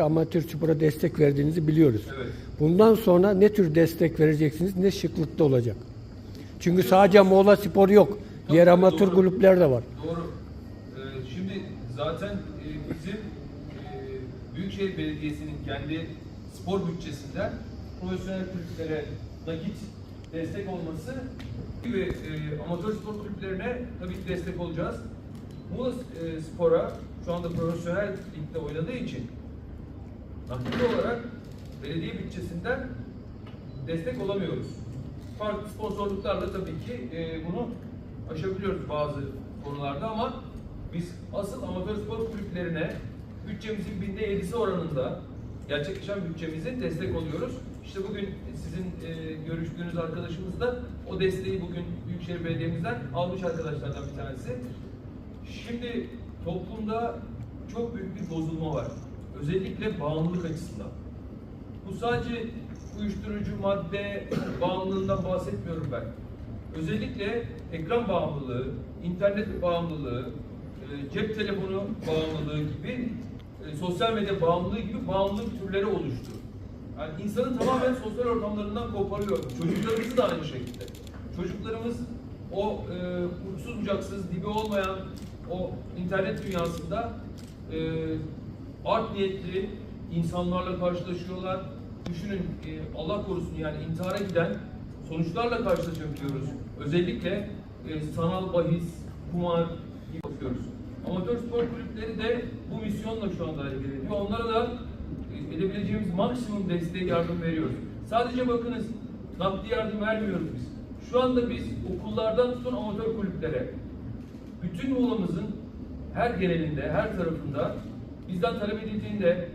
amatör spora destek verdiğinizi biliyoruz. Evet. Bundan sonra ne tür destek vereceksiniz, ne şıklıkta olacak? Çünkü sadece Muğla Spor yok. Diğer Tabii, amatör doğru. kulüpler de var. Doğru. Ee, şimdi zaten e, bizim e, Büyükşehir Belediyesi'nin kendi spor bütçesinden profesyonel kulüplere nakit destek olması ve e, amatör spor kulüplerine tabii ki destek olacağız. Muğla e, Spor'a şu anda profesyonel ligde oynadığı için nakit olarak belediye bütçesinden destek olamıyoruz. Farklı sponsorluklarla tabii ki e, bunu aşabiliyoruz bazı konularda ama biz asıl amatör spor kulüplerine bütçemizin binde yedisi oranında gerçekleşen bütçemizin destek oluyoruz. İşte bugün sizin e, görüştüğünüz arkadaşımız da o desteği bugün Büyükşehir Belediye'mizden almış arkadaşlardan bir tanesi. Şimdi toplumda çok büyük bir bozulma var. Özellikle bağımlılık açısından. Bu sadece uyuşturucu madde bağımlılığından bahsetmiyorum ben. Özellikle ekran bağımlılığı, internet bağımlılığı, e, cep telefonu bağımlılığı gibi, e, sosyal medya bağımlılığı gibi bağımlılık türleri oluştu. Yani insanı tamamen sosyal ortamlarından koparıyor. Çocuklarımızı da aynı şekilde. Çocuklarımız o e, uçsuz bucaksız, dibi olmayan o internet dünyasında e, art niyetli insanlarla karşılaşıyorlar. Düşünün e, Allah korusun yani intihara giden sonuçlarla karşılaşabiliyoruz. Özellikle e, sanal bahis, kumar gibi bakıyoruz. Amatör spor kulüpleri de bu misyonla şu anda hareket ediyor. Onlara da e, edebileceğimiz maksimum desteği yardım veriyoruz. Sadece bakınız nakdi yardım vermiyoruz biz. Şu anda biz okullardan tutun amatör kulüplere bütün Muğla'mızın her genelinde, her tarafında bizden talep edildiğinde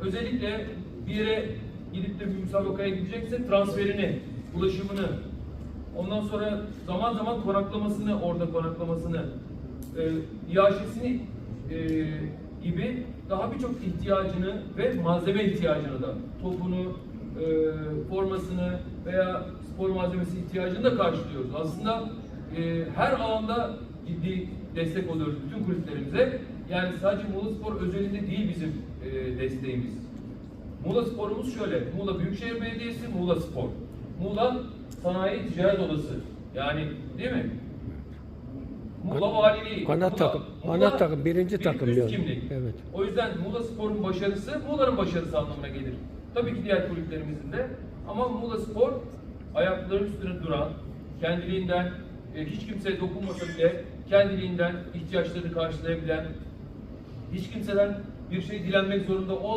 özellikle bir yere gidip de bir müsabakaya gidecekse transferini, ulaşımını, ondan sonra zaman zaman konaklamasını, orada konaklamasını, e, iaşesini e, gibi daha birçok ihtiyacını ve malzeme ihtiyacını da topunu, e, formasını veya spor malzemesi ihtiyacını da karşılıyoruz. Aslında e, her alanda ciddi destek oluyoruz bütün kulüplerimize. Yani sadece Muğla Spor özelinde değil bizim e, desteğimiz. Muğla Spor'umuz şöyle, Muğla Büyükşehir Belediyesi, Muğla Spor. Muğla Sanayi Ticaret Odası. Yani değil mi? Muğla Valiliği. Ana Muğla- takım, Muğla ana takım, birinci bir takım üst kimlik. Evet. O yüzden Muğla Spor'un başarısı Muğla'nın başarısı anlamına gelir. Tabii ki diğer kulüplerimizin de. Ama Muğla Spor ayakları üstüne duran, kendiliğinden hiç kimseye dokunmasa bile kendiliğinden ihtiyaçlarını karşılayabilen, hiç kimseden bir şey dilenmek zorunda olmayan